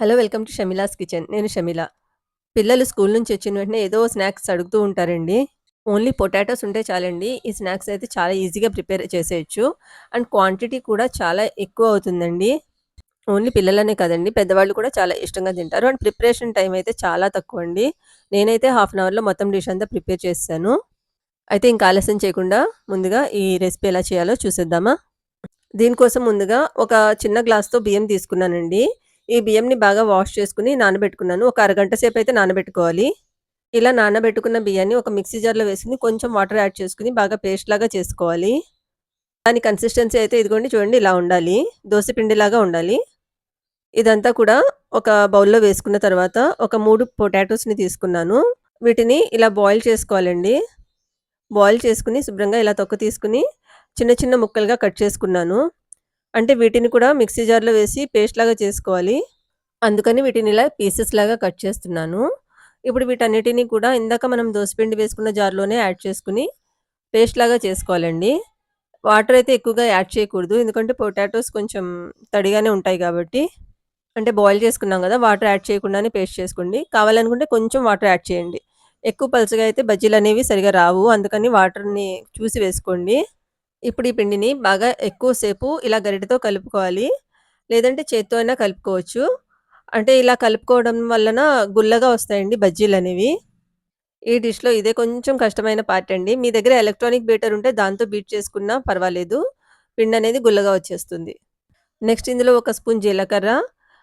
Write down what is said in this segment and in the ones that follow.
Hello welcome to Shamila's kitchen. నేను షమిల. పిల్లలు school నుంచి వచ్చిన వెంటనే ఏదో స్నాక్స్ అడుగుతూ ఉంటారండి. ఓన్లీ పొటాటోస్ ఉంటే చాలండి. ఈ స్నాక్స్ అయితే చాలా ఈజీగా ప్రిపేర్ చేసేయచ్చు. అండ్ క్వాంటిటీ కూడా చాలా ఎక్కువ అవుతుందండి. ఓన్లీ పిల్లలనే కదండి పెద్దవాళ్ళు కూడా చాలా ఇష్టంగా తింటారు. అండ్ ప్రిపరేషన్ టైం అయితే చాలా తక్కువ అండి నేనైతే హాఫ్ అన్ అవర్లో మొత్తం డిష్ అంతా ప్రిపేర్ చేస్తాను. అయితే ఇంకా ఆలస్యం చేయకుండా ముందుగా ఈ రెసిపీ ఎలా చేయాలో చూసేద్దామా? దీనికోసం ముందుగా ఒక చిన్న గ్లాస్తో బియ్యం తీసుకున్నానండి. ఈ బియ్యంని బాగా వాష్ చేసుకుని నానబెట్టుకున్నాను. ఒక అరగంట సేపు అయితే నానబెట్టుకోవాలి. ఇలా నానబెట్టుకున్న బియ్యాన్ని ఒక మిక్సీ జార్లో వేసుకుని కొంచెం వాటర్ యాడ్ చేసుకుని బాగా పేస్ట్ లాగా చేసుకోవాలి. దాని కన్సిస్టెన్సీ అయితే ఇదిగోండి చూడండి ఇలా ఉండాలి. దోశ పిండిలాగా ఉండాలి. ఇదంతా కూడా ఒక బౌల్లో వేసుకున్న తర్వాత ఒక మూడు పొటాటోస్ని తీసుకున్నాను. వీటిని ఇలా బాయిల్ చేసుకోవాలండి. బాయిల్ చేసుకుని శుభ్రంగా ఇలా తొక్క తీసుకుని చిన్న చిన్న ముక్కలుగా కట్ చేసుకున్నాను. అంటే వీటిని కూడా మిక్సీ జార్‌లో వేసి పేస్ట్ లాగా చేసుకోవాలి. అందుకని వీటిని ఇలా పీసెస్ లాగా కట్ చేస్తున్నాను. ఇప్పుడు వీటన్నిటిని కూడా ఇందాక మనం దోసపిండి వేసుకున్న జార్‌లోనే యాడ్ చేసుకుని పేస్ట్ లాగా చేసుకోవాలండి. వాటర్ అయితే ఎక్కువగా యాడ్ చేయకూడదు. ఎందుకంటే పొటాటోస్ కొంచెం తడిగానే ఉంటాయి కాబట్టి. అంటే బాయిల్ చేసుకున్నాం కదా! వాటర్ యాడ్ చేయకుండానే పేస్ట్ చేసుకోండి. కావాలనుకుంటే కొంచెం వాటర్ యాడ్ చేయండి. ఎక్కువ పలుచగా అయితే బజ్జీలు అనేవి సరిగా రావు. అందుకని వాటర్‌ని చూసి వేసుకోండి. ఇప్పుడు ఈ పిండిని బాగా ఎక్కువసేపు ఇలా గరిటతో కలుపుకోవాలి. లేదంటే చేత్తో అయినా కలుపుకోవచ్చు. అంటే ఇలా కలుపుకోవడం వలన గుల్లగా వస్తాయండి బజ్జీలు అనేవి ఈ డిష్‌లో ఇదే కొంచెం కష్టమైన పార్ట్ అండి. మీ దగ్గర ఎలక్ట్రానిక్ బీటర్ ఉంటే దాంతో బీట్ చేసుకున్నా పర్వాలేదు. పిండి అనేది గుల్లగా వచ్చేస్తుంది. నెక్స్ట్ ఇందులో ఒక స్పూన్ జీలకర్ర,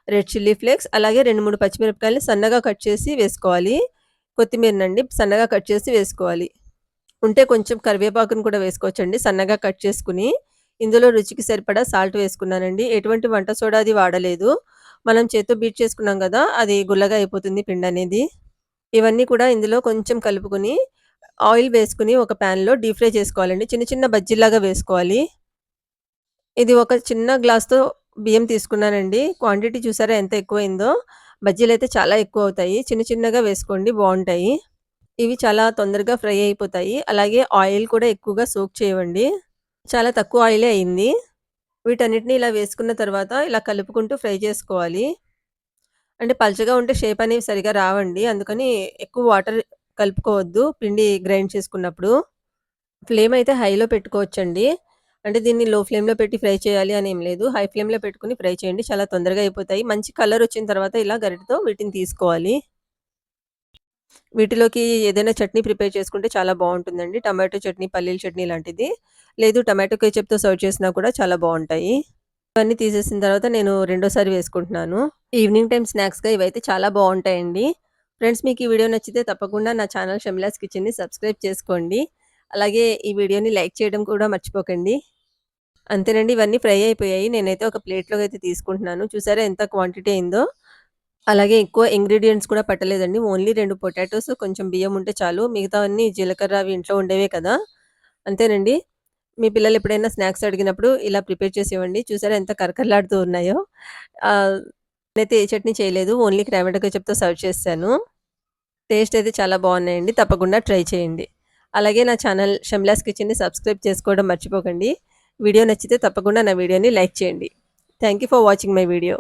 రెడ్ చిల్లీ ఫ్లేక్స్ అలాగే రెండు మూడు పచ్చిమిరపకాయలు సన్నగా కట్ చేసి వేసుకోవాలి. కొత్తిమీరనండి సన్నగా కట్ చేసి వేసుకోవాలి. ఉంటే కొంచెం కరివేపాకును కూడా వేసుకోవచ్చండి సన్నగా కట్ చేసుకుని. ఇందులో రుచికి సరిపడా సాల్ట్ వేసుకున్నానండి. ఎటువంటి వంట సోడా అది వాడలేదు. మనం చేత్తో బీట్ చేసుకున్నాం కదా అది గుల్లగా అయిపోతుంది పిండనేది. ఇవన్నీ కూడా ఇందులో కొంచెం కలుపుకొని ఆయిల్ వేసుకుని ఒక ప్యాన్‌లో డీప్ ఫ్రై చేసుకోవాలండి. చిన్న చిన్న బజ్జీలాగా వేసుకోవాలి. ఇది ఒక చిన్న గ్లాస్‌తో బియ్యం తీసుకున్నానండి. క్వాంటిటీ చూసారా ఎంత ఎక్కువైందో బజ్జీలు అయితే చాలా ఎక్కువ అవుతాయి చిన్న చిన్నగా వేసుకోండి బాగుంటాయి ఇవి చాలా తొందరగా ఫ్రై అయిపోతాయి. అలాగే ఆయిల్ కూడా ఎక్కువగా సోక్ చేయవండి. చాలా తక్కువ ఆయిలే అయింది. వీటన్నిటిని ఇలా వేసుకున్న తర్వాత ఇలా కలుపుకుంటూ ఫ్రై చేసుకోవాలి. అంటే పల్చగా ఉంటే షేప్ అనేవి సరిగ్గా రావండి. అందుకని ఎక్కువ వాటర్ కలుపుకోవద్దు పిండి గ్రైండ్ చేసుకున్నప్పుడు. ఫ్లేమ్ అయితే హైలో పెట్టుకోవచ్చండి. అంటే దీన్ని లో ఫ్లేమ్‌లో పెట్టి ఫ్రై చేయాలి అని ఏం లేదు. హై ఫ్లేమ్‌లో పెట్టుకొని ఫ్రై చేయండి. చాలా తొందరగా అయిపోతాయి. మంచి కలర్ వచ్చిన తర్వాత ఇలా గరిటతో వీటిని తీసుకోవాలి. వీటిలోకి ఏదైనా చట్నీ ప్రిపేర్ చేసుకుంటే చాలా బాగుంటుందండి టమాటో చట్నీ, పల్లీల చట్నీ లాంటిది. లేదు టమాటో కేచప్తో సర్వ్ చేసినా కూడా చాలా బాగుంటాయి ఇవన్నీ తీసేసిన తర్వాత నేను రెండోసారి వేసుకుంటున్నాను. ఈవినింగ్ టైం స్నాక్స్‌గా ఇవైతే చాలా బాగుంటాయండి ఫ్రెండ్స్ మీకు ఈ వీడియో నచ్చితే తప్పకుండా నా ఛానల్ షమిలాస్ కిచెన్‌ని సబ్స్క్రైబ్ చేసుకోండి. అలాగే ఈ వీడియోని లైక్ చేయడం కూడా మర్చిపోకండి. అంతేనండి ఇవన్నీ ఫ్రై అయిపోయాయి. నేనైతే ఒక ప్లేట్‌లోకి అయితే తీసుకుంటున్నాను. చూసారా ఎంత క్వాంటిటీ అయిందో. అలాగే ఎక్కువ ఇంగ్రీడియంట్స్ కూడా పట్టలేదండి. ఓన్లీ రెండు పొటాటోస్, కొంచెం బియ్యం ఉంటే చాలు. మిగతావన్నీ జీలకర్ర అవి ఇంట్లో ఉండేవే కదా! అంతేనండి. మీ పిల్లలు ఎప్పుడైనా స్నాక్స్ అడిగినప్పుడు ఇలా ప్రిపేర్ చేసి ఇవ్వండి. చూసారా ఎంత కరకరలాడుతూ ఉన్నాయో. నేనైతే ఏ చట్నీ చేయలేదు. ఓన్లీ టమాటో చెప్తే సర్వ్ చేశాను. టేస్ట్ అయితే చాలా బాగున్నాయండి తప్పకుండా ట్రై చేయండి. అలాగే నా ఛానల్ షమ్లాస్ కిచెన్‌ని సబ్స్క్రైబ్ చేసుకోవడం మర్చిపోకండి. వీడియో నచ్చితే తప్పకుండా నా వీడియోని లైక్ చేయండి. Thank you for watching my video.